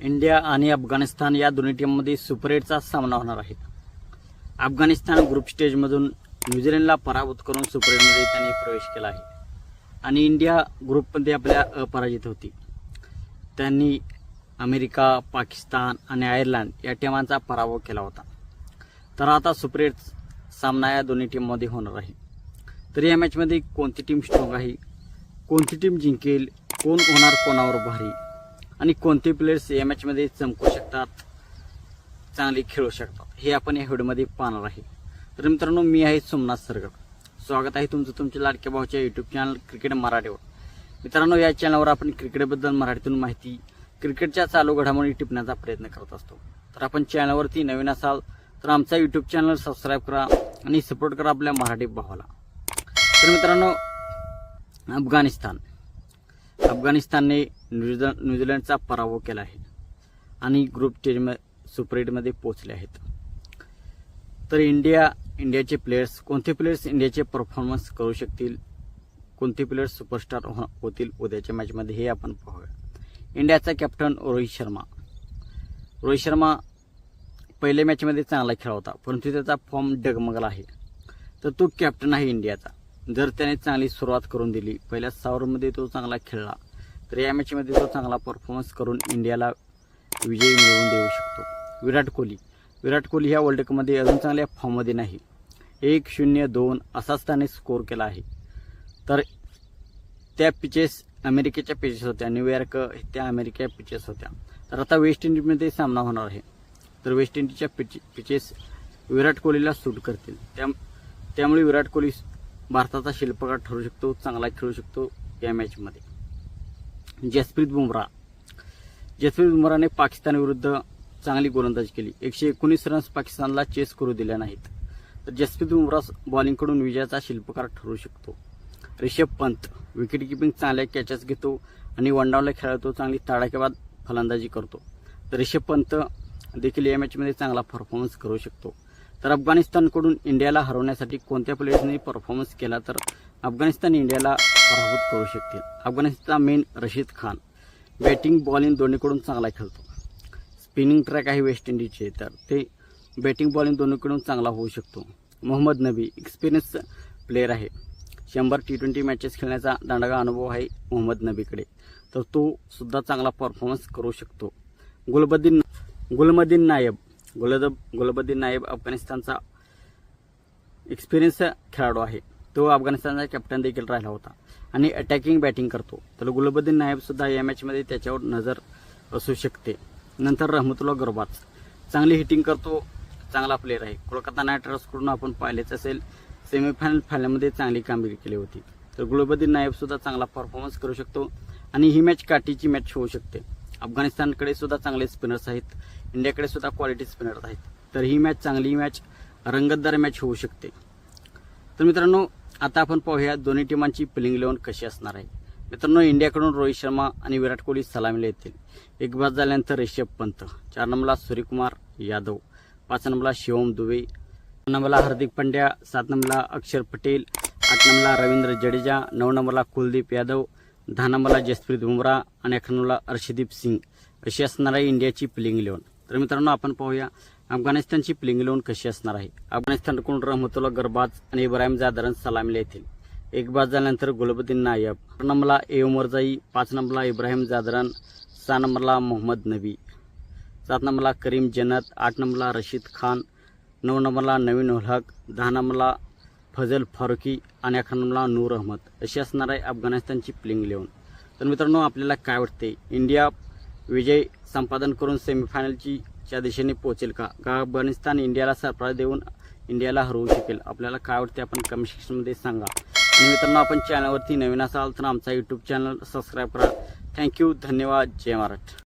India आणि अफगाणिस्तान या दोन्ही टीममध्ये सुपर एटचा सामना होणार आहे. अफगाणिस्तान ग्रुप स्टेजमधून न्यूझीलंडला पराभूत करून सुपर एटमध्ये त्यांनी प्रवेश केला आहे. आणि इंडिया ग्रुपमध्ये आपल्या अपराजित होती. त्यांनी अमेरिका पाकिस्तान आणि आयर्लंड या टीमांचा पराभव केला होता. तर आता सुपर एट सामना या दोन्ही टीममध्ये होणार आहे. तर या मॅचमध्ये कोणती टीम स्ट्रॉंग आहे? कोणती टीम जिंकेल? कोण होणार कोणावर भारी? आणि कोणते प्लेयर्स या मॅचमध्ये चमकू शकतात चांगले खेळू शकतात हे आपण या व्हिडिओमध्ये पाहणार आहे. तर मित्रांनो मी आहे सोमनाथ सरगड स्वागत आहे तुमचं तुमच्या लाडक्या भाऊच्या यूट्यूब चॅनल क्रिकेट मराठीवर. मित्रांनो या चॅनलवर आपण क्रिकेटबद्दल मराठीतून माहिती क्रिकेटच्या चालू घडामोडी टिपण्याचा प्रयत्न करत असतो. तर आपण चॅनलवरती नवीन असाल तर आमचा यूट्यूब चॅनल सबस्क्राईब करा आणि सपोर्ट करा आपल्या मराठी भावाला. तर मित्रांनो अफगाणिस्तान. अफगाणिस्तानने न्यूझ न्यूझीलंडचा पराभव केला आहे आणि ग्रुप स्टेजम सुपर एटमध्ये पोहोचले आहेत. तर इंडिया इंडियाचे प्लेयर्स कोणते प्लेयर्स इंडियाचे परफॉर्मन्स करू शकतील? कोणते प्लेयर्स सुपरस्टार हो- होतील? उद्याच्या मॅचमध्ये हे आपण पाहूया. इंडियाचा कॅप्टन रोहित शर्मा. रोहित शर्मा पहिल्या मॅचमध्ये चांगला खेळा होता परंतु त्याचा फॉर्म डगमगला आहे. तर तो कॅप्टन आहे इंडियाचा. जर त्याने चांगली सुरुवात करून दिली पहिल्या सावरमध्ये तो चांगला खेळला तर या मॅचमध्ये तो चांगला परफॉर्मन्स करून इंडियाला विजय मिळवून देऊ शकतो. विराट कोहली. विराट कोहली ह्या वर्ल्ड कपमध्ये अजून चांगल्या फॉर्ममध्ये नाही. एक शून्य दोन असाच त्याने स्कोअर केला आहे. तर त्या पिचेस अमेरिकेच्या पिचेस होत्या. न्यूयॉर्क त्या अमेरिका पिचेस होत्या. तर आता वेस्ट इंडिजमध्ये सामना होणार आहे. तर वेस्ट इंडिजच्या पिच पिचेस विराट कोहलीला सूट करतील. त्या त्यामुळे विराट कोहली भारताचा शिल्पकार ठरू शकतो चांगला खेळू शकतो या मॅचमध्ये जसप्रीत बुमराह. जसप्रीत बुमराने पाकिस्तानविरुद्ध चांगली गोलंदाजी केली. एकशे एकोणीस रन्स पाकिस्तानला चेस करू दिल्या नाहीत. तर जसप्रीत बुमरा बॉलिंगकडून विजयाचा शिल्पकार ठरू शकतो. रिषभ पंत विकेट किपिंग चांगल्या कॅचेस घेतो आणि वनडाऊनला खेळतो चांगली ताडाकेबाद फलंदाजी करतो. तर रिषभ पंत देखील या मॅचमध्ये चांगला परफॉर्मन्स करू शकतो. तर अफगाणिस्तानकडून इंडियाला हरवण्यासाठी कोणत्या प्लेयर्सनी परफॉर्मन्स केला तर अफगाणिस्तान इंडियाला पराभूत करू शकतील. अफगाणिस्तानचा main Rashid Khan. Batting bowling दोन्हीकडून चांगला खेळतो. स्पिनिंग ट्रॅक आहे वेस्ट इंडिजचे तर ते बॅटिंग बॉलिंग दोन्हीकडून चांगला होऊ शकतो. मोहम्मद नबी एक्सपिरियन्स प्लेअर आहे. शंभर टी ट्वेंटी मॅचेस खेळण्याचा दांडगा अनुभव आहे मोहम्मद नबीकडे. तर तो सुद्धा चांगला परफॉर्मन्स करू शकतो. गुलबद्दीन गुलमद्दीन नायब. गुलद गुलबद्दीन नायब अफगाणिस्तानचा एक्सपिरियन्स खेळाडू आहे. तो अफगाणिस्तानचा कॅप्टन देखील राहिला होता आणि अटॅकिंग बॅटिंग करतो. तर गुलबद्दीन नायबसुद्धा या मॅचमध्ये त्याच्यावर नजर असू शकते. नंतर रहमतुल्ला गरबाज. चांगली हिटिंग करतो चांगला प्लेअर आहे. कोलकाता नाईट रायडर्सकडून आपण पाहिलेच असेल सेमीफायनल फायनलमध्ये चांगली कामगिरी केली होती. तर गुलबद्दीन नायबसुद्धा चांगला परफॉर्मन्स करू शकतो आणि ही मॅच काठीची मॅच होऊ शकते. अफगाणिस्तानकडे सुद्धा चांगले स्पिनर्स आहेत. इंडियाकडे सुद्धा क्वालिटी स्पिनर्स आहेत. तर ही मॅच चांगली मॅच रंगतदार मॅच होऊ शकते. तर मित्रांनो आता आपण पाहूया दोन्ही टीमांची पिलिंग इलेव्हन कशी असणार आहे. मित्रांनो इंडियाकडून रोहित शर्मा आणि विराट कोहली सलामीला येतील. एक बाद झाल्यानंतर ऋषभ पंत. चार नंबरला सूर्यकुमार यादव. पाच नंबरला शिवम दुबे. सहा नंबरला हार्दिक पांड्या. सात नंबरला अक्षर पटेल. आठ नंबरला रवींद्र जडेजा. नऊ नंबरला कुलदीप यादव. धानामला जसप्रीत बुमरा आणि अकरा नंबरला अर्षदीप सिंग अशी असणार आहे इंडियाची प्लेइंग इलेव्हन तर मित्रांनो आपण पाहूया अफगाणिस्तानची प्लेइंग इलेव्हन कशी असणार आहे. अफगाणिस्तानकडून रहमतुल्ला गरबाज आणि इब्राहिम जादरन सलामीला येतील एक बाद झाल्यानंतर गुलबुद्दीन नायब. चार नंबरला एमरजाई पाच नंबरला इब्राहिम जादरन सहा नंबरला मोहम्मद नबी सात नंबरला करीम जन्नत आठ नंबरला रशीद खान नऊ नंबरला नवीन उलहक दहा नंबरला फजल फारुकी आणि अकरा नूर अहमद अशी असणार आहे अफगाणिस्तानची प्लेइंग इलेव्हन. तर मित्रांनो आपल्याला काय वाटते इंडिया विजय संपादन करून सेमीफायनलची च्या दिशेने पोहोचेल का? का अफगाणिस्तान इंडियाला सरप्राईज देऊन इंडियाला हरवू शकेल? आपल्याला काय वाटते आपण कमेंट सेक्शनमध्ये सांगा. आणि मित्रांनो आपण चॅनलवरती नवीन असाल तर आमचा यूट्यूब चॅनल सबस्क्राईब करा. थँक्यू धन्यवाद. जय महाराष्ट्र.